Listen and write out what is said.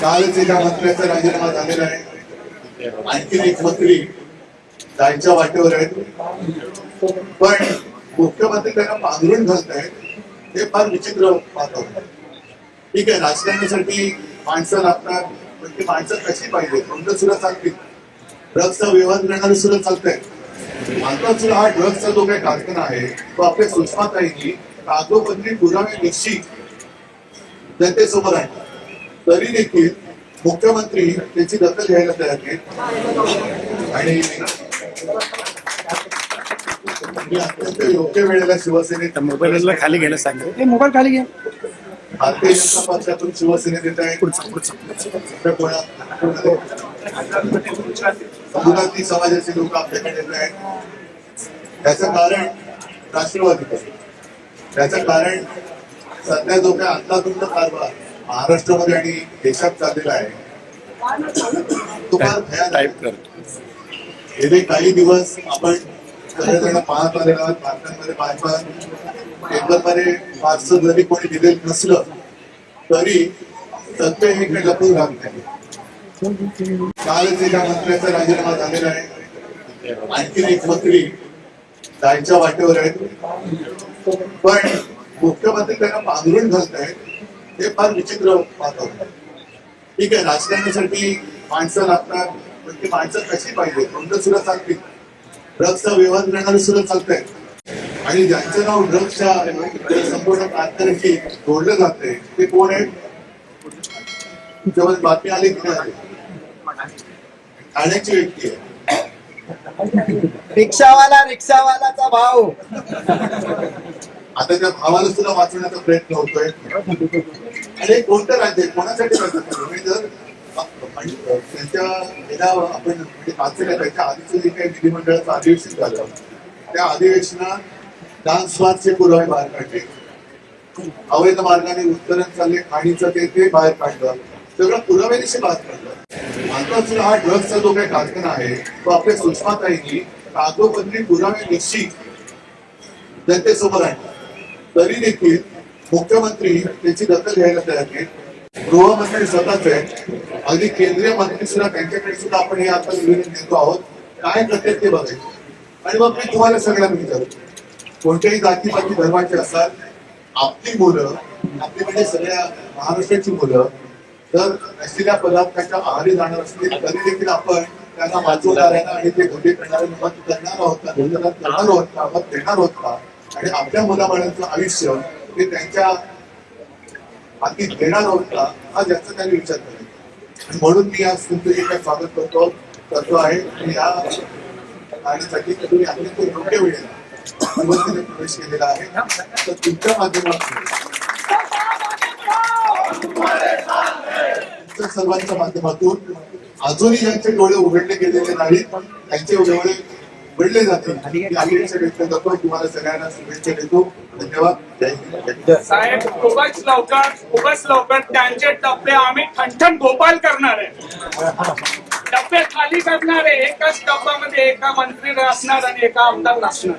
कालच एका मंत्र्याचा राजीनामा झालेला आहे आणखीन एक मंत्री जायच्या वाटेवर आहेत. पण मुख्यमंत्री त्यांना पांघरून घालत आहेत हे फार विचित्र वातावरण ठीक आहे राजकारणासाठी माणसं लागतात पण ती माणसं कशी पाहिजे कोणतं सुद्धा चालतील? ड्रग्सचा व्यवहार करणारे सुद्धा चालतंय. आता सुद्धा हा ड्रग्सचा जो काही कारखाना आहे तो आपल्या सुषमाताईंनी कागदोपत्री पुरावे निश्चित जनतेसमोर आहे तरी देखील मुख्यमंत्री त्याची दखल घ्यायला तयार नाहीत आणि अत्यंत योग्य वेळेला शिवसेनेत मोबाईलला खाली घ्यायला सांगितलं मोबाईल खाली घ्या. भारतीय जनता पक्षातून शिवसेनेत येत आहे पुढचं पुढचं समुदाती समाजाचे लोक आपल्याकडे येत आहेत. त्याचं कारण राष्ट्रवादी त्याचं कारण सध्या जो काही अंदाधुंद कारभार महाराष्ट्रामध्ये आणि देशात चाललेला आहे. तो फार भयानक आहे. टाईप करतो. गेले काही दिवस आपण सगळेजण पाहत आलेलो बातम्यांमध्ये पाहतात पेपरमध्ये फारसं जरी कोणी दिलेलं नसलं तरी सत्य हे काही लपून राहत नाही कालच एका मंत्र्याचा राजीनामा झालेला आहे. आणखीन एक मंत्री जायच्या वाटेवर आहेत. पण मुख्यमंत्री त्यांना पांघरून घालत आहेत हे फार विचित्र वातावरण आहे. ठीक आहे राजकारणासाठी माणसं लागतात पण ती माणसं कशी पाहिजे? कोणतं सुद्धा चालतील ड्रग्सचा व्यवहार करणारे सुद्धा चालतंय. आणि ज्यांचं नाव ड्रग्सच्या संपूर्ण कारखान्याशी जोडलं जाते ते कोण आहे जेव्हा बातमी आली की नाही ठाण्याची व्यक्ती आहे. रिक्षावाला रिक्षावालाचा भाव आता त्या भावाला सुद्धा वाचवण्याचा प्रयत्न होतोय. आणि हे कोणतं राज्य कोणासाठी राज्य म्हणजे जर म्हणजे त्यांच्या गेल्या आपण म्हणजे वाचलेल्या त्याच्या आधीचं जे काही विधिमंडळाचं अधिवेशन झालं त्या अधिवेशनात डान्स पुरावे बाहेर काढले. अवैध मार्गाने उत्तरण चालले खाणीचं ते ते बाहेर काढलं. सगळं पुराव्यानिशी बाहेर काढलं. आता सुद्धा हा ड्रग्सचा जो काही कारखाना आहे तो आपल्या सुषमाताईंनी कागदोपत्री पुरावे निश्चित जनतेसमोर आणला. तरी देखील मुख्यमंत्री त्याची दखल घ्यायला तयार नाहीत. गृहमंत्री स्वतःच आहे अगदी केंद्रीय मंत्री सुद्धा त्यांच्याकडे सुद्धा आपण हे आता निवेदन देतो आहोत. काय करते ते बघायचं. आणि मग मी तुम्हाला सगळ्यांना विचारतो. कोणत्याही जातीपाती धर्माचे असतात आपली मुलं आपली म्हणजे सगळ्या महाराष्ट्राची मुलं जर असलेल्या पदार्थाच्या आहारी जाणार असतील तरी देखील आपण त्यांना वाचवणाऱ्यांना आणि ते गुन्हे करणाऱ्यांना मत करणार आहोत का? धन्यवाद करणार आहोत का? मत देणार आहोत का? आणि आपल्या मुलाबाळांचं आयुष्य ते त्यांच्या हाती देणार आहोत हा जास्त त्यांनी विचार केला. म्हणून मी आज तुमचं काय स्वागत करतो करतो आहे आणि या कार्यासाठी तुम्ही अत्यंत योग्य वेळेला प्रवेश केलेला आहे. तर तुमच्या माध्यमातून तुमच्या सर्वांच्या माध्यमातून अजूनही ज्यांचे डोळे उघडले गेलेले नाहीत. त्यांचे डोळे ही व्यक्त करतो. तुम्हाला सगळ्यांना शुभेच्छा देतो. धन्यवाद. जय हिंद. जय महाराष्ट्र. साहेब खूपच लवकर खूपच लवकर. त्यांचे टप्पे आम्ही ठणठण गोपाल करणार आहे. टप्पे खाली करणार आहे. एकाच टप्प्यामध्ये एका मंत्री असणार आणि एका आमदार नसणार